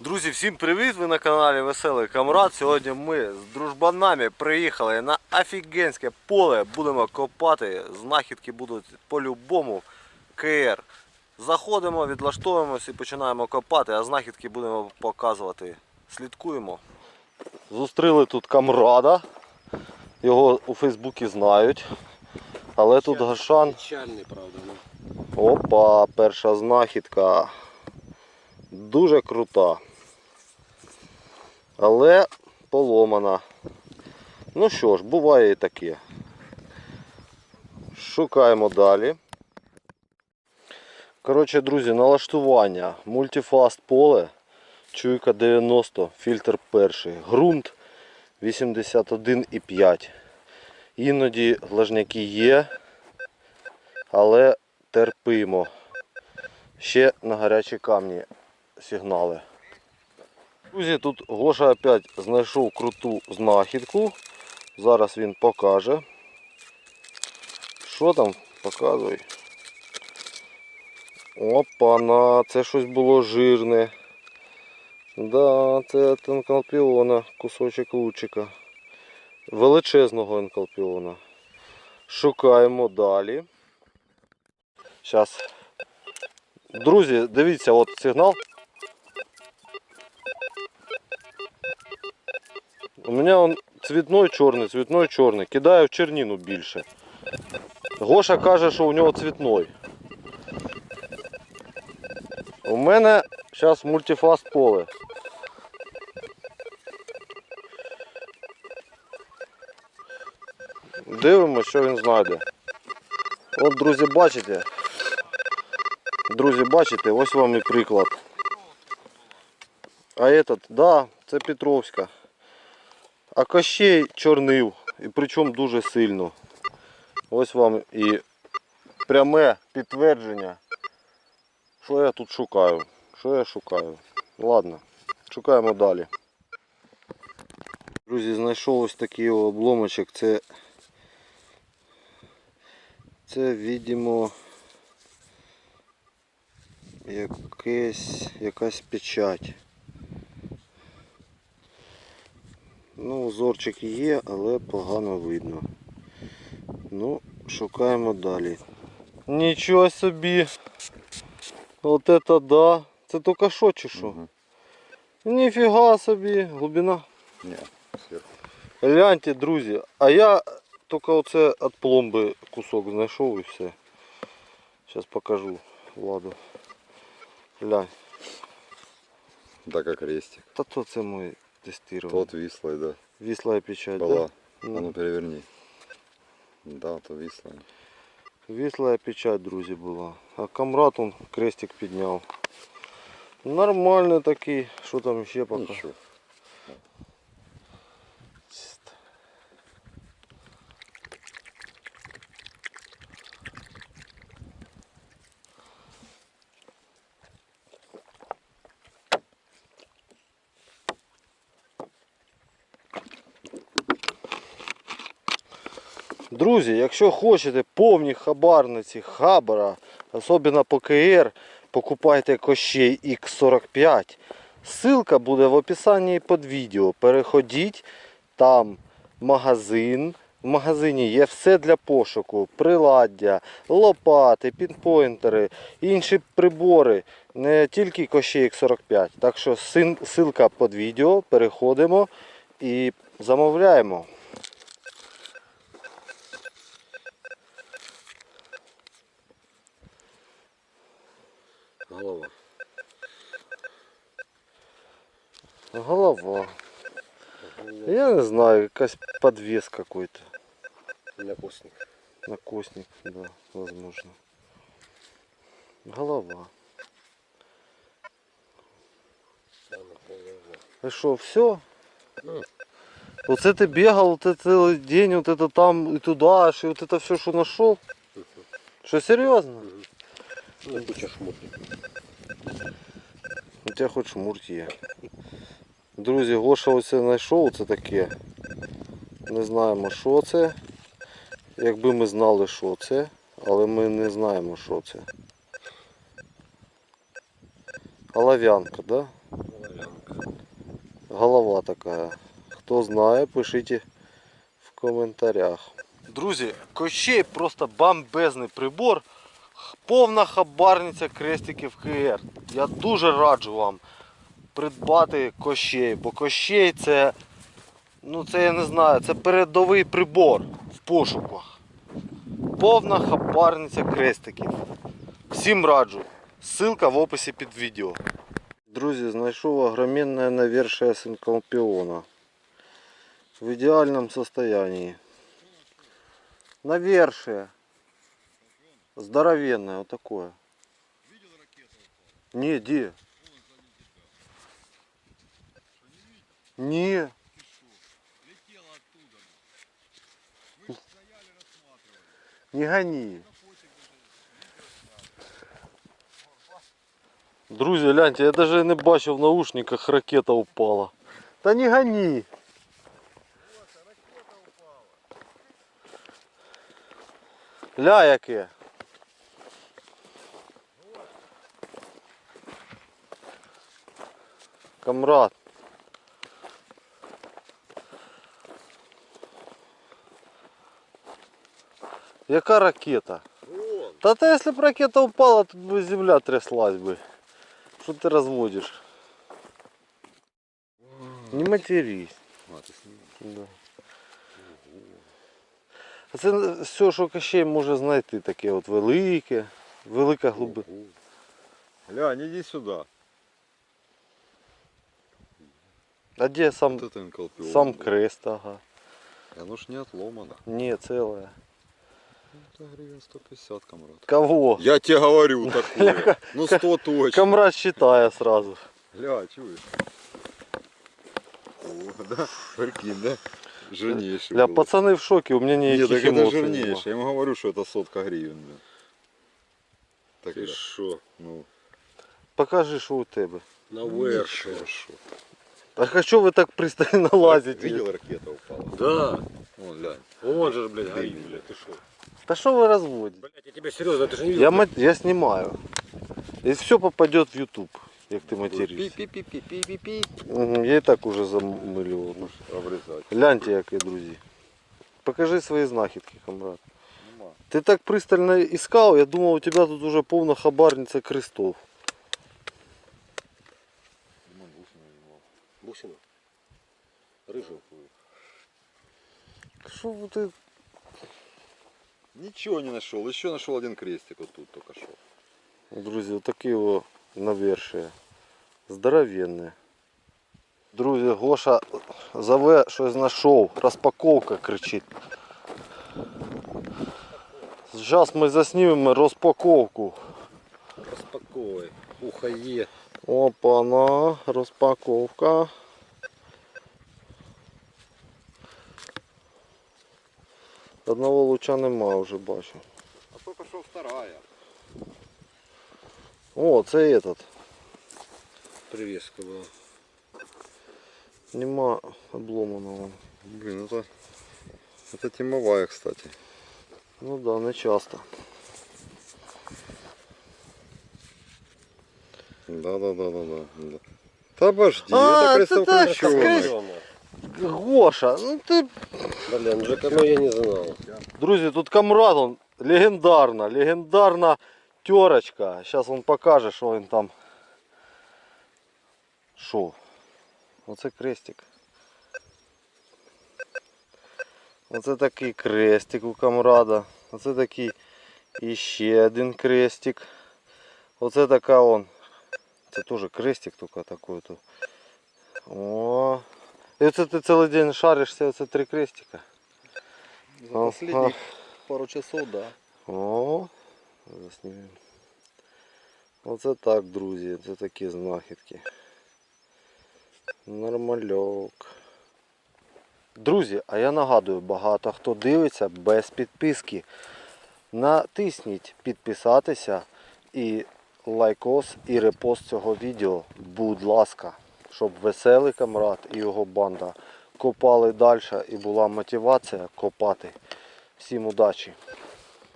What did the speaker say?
Друзі, всім привіт! Ви на каналі Веселий Камрад. Сьогодні ми з дружбанами приїхали на офігенське поле. Будемо копати. Знахідки будуть по-любому КР. Заходимо, відлаштовуємося і починаємо копати, а знахідки будемо показувати. Слідкуємо. Зустріли тут камрада. Його у Фейсбуці знають. Але тут Гашан. Печальний, правда. Ну. Опа, перша знахідка. Дуже крута. Але поломана. Ну що ж, буває і таке. Шукаємо далі. Коротше, друзі, налаштування. Мультифаст поле. Чуйка 90, фільтр перший. Грунт 81,5. Іноді лажняки є, але терпимо. Ще на гарячі камні сигнали. Друзі, тут Гоша опять знайшов круту знахідку. Зараз він покаже. Що там? Показуй. Опа-на, це щось було жирне. Да, це енкалпіона, кусочок лучика. Величезного енкалпіона. Шукаємо далі. Зараз. Друзі, дивіться, от сигнал. У мене он цвітной чорний, цвітной чорний. Кидаю в чернину більше. Гоша каже, що у нього цвітной. У мене зараз мультифаст поле. Дивимося, що він знайде. От, друзі, бачите. Друзі, бачите, ось вам і приклад. А этот, да, це Петровська. А Кощей чорнив. І причому дуже сильно. Ось вам і пряме підтвердження. Що я тут шукаю? Що я шукаю? Ладно, шукаємо далі. Друзі, знайшов ось такий обломочок. Це, це видимо, якесь, якась печать. Ну, узорчик є, але погано видно. Ну, шукаємо далі. Нічого собі. От это да. Це тільки що чи що? Мгм. Ніфіга собі. Глибина. Ні, зверху. Гляньте, друзі, а я тільки оце від пломби кусок знайшов і все. Зараз покажу Владу. Глянь. Да, как крестик. Та то це мой тестирований. Тот вислый, да. Вісла печать, Была. да? А Ну, ну переверни. Да, то вислый. Вісла печать, друзі, була. А камрад он крестик підняв. Нормальний такий. Що там ще поки? Ничего. Друзі, якщо хочете повні хабарниці хабара, особливо по КР, покупайте кощей X45. Ссылка буде в описанні під відео. Переходіть, там магазин. В магазині є все для пошуку, приладдя, лопати, пінпойнтери, інші прибори, не тільки кощей X45. Так що ссылка під відео, переходимо і замовляємо. Голова. Голова. Я не знаю, якась подвес какой-то. Накосник. Накосник, да, возможно. Голова. И что, все? Ну. Вот это бегал, вот это целый день, вот это там и туда, аж, и вот это все, что нашел. Что, серьезно? Куча шмотки. У тебе хоч шмурт є. Друзі, Гоша оце знайшов, це таке. Не знаємо, що це. Якби ми знали, що це, але ми не знаємо, що це. Олов'янка, так? Да? Голова така. Хто знає, пишіть в коментарях. Друзі, Кощей просто бомбезний прибор. Повна хабарниця крестиків КР. Я дуже раджу вам придбати Кощей, бо Кощей це, ну це я не знаю, це передовий прибор в пошуках. Повна хабарниця крестиків. Всім раджу. Ссылка в описі під відео. Друзі, знайшов огроменное навершие синкопиона. В идеальном состоянии. Навершие. Здоровенное, вот такое. Не, где? Не. Не гони. Друзі, гляньте, я навіть не бачив в наушниках ракета упала. Та не гони. Ля яке. Камрад. Яка ракета? Та та якщо б ракета упала, тут би земля тряслась би. Що ти розводиш? Не матерись. А, ти? Да. А це все, що Кощей може знайти, таке от велике, велика глибина. Глянь, иди сюда. А де сам, Вот это инколпион. сам крест, ага. Оно ж не отломано. Не, целое. Это гривен 150, комрад. Кого? Я тебе говорю такое. Ну 100 точно. Камрад считає сразу. Гля, чуешь? О, да? Прикинь, да? Жирнейший Бля, был. пацани в шокі, у мене Нет, ніяких так это емоцій нема. жирнейший. Я ему говорю, что это сотка гривен, блин. Так Ти да. що? Ну, Покажи, що у тебе. Навершие. ничего, шо. Так а що ви так пристально лазите? Видел, ракета упала? Да. Вон, глянь. Он же, блядь, горит, блядь, ты что? Та що ви розводите? Блядь, я тебе серьезно, ты же не видел? Я, ма- я снимаю. И все попадет в YouTube, як ти материшся. Пи-пи-пи-пи-пи-пи. Мгм, Я і так уже замилював. Обрезать. Гляньте, які друзі. Покажи свої знахідки, камрад. Нема. Ти так пристально искал, я думал, у тебя тут уже повна хабарниця крестов. Бусину. Рыжую. Ви ти? Ничего не нашел. Еще нашел один крестик вот тут только что. Друзі, отакі о навершие. Здоровенне. Друзі, Гоша зове щось знайшов. Розпаковка кричить. Зараз ми заснімемо розпаковку. Распаковывай. Ухае. Опа-на, розпаковка. Одного луча нема вже бачу. А только что вторая. О, це этот. Привеска была. Нема обломаного. Блин, это... Это тимовая, кстати. Ну да, не часто. Да-да-да-да-да. да. Да обожди, А, это крестово это так, крещеное. Гоша, ну ти. Блин, ЖКБ я не знал. Друзі, тут камрад он легендарна, легендарна терочка. Зараз він покаже, що він там. Що? Оце крестик. Оце такий крестик у камрада. Оце такий іще один крестик. Оце така он. Це теж крестик тільки такой тут. О. Оце ти цілий день шаришся, оце три крестика. За последних пару часов, да. О, заснімемо. Оце так, друзі, це такі знахідки. Нормальок. Друзі, а я нагадую, багато хто дивиться без підписки. Натисніть підписатися і лайкос і репост цього відео, будь ласка, щоб веселий камрад і його банда копали далі і була мотивація копати. Всім удачі!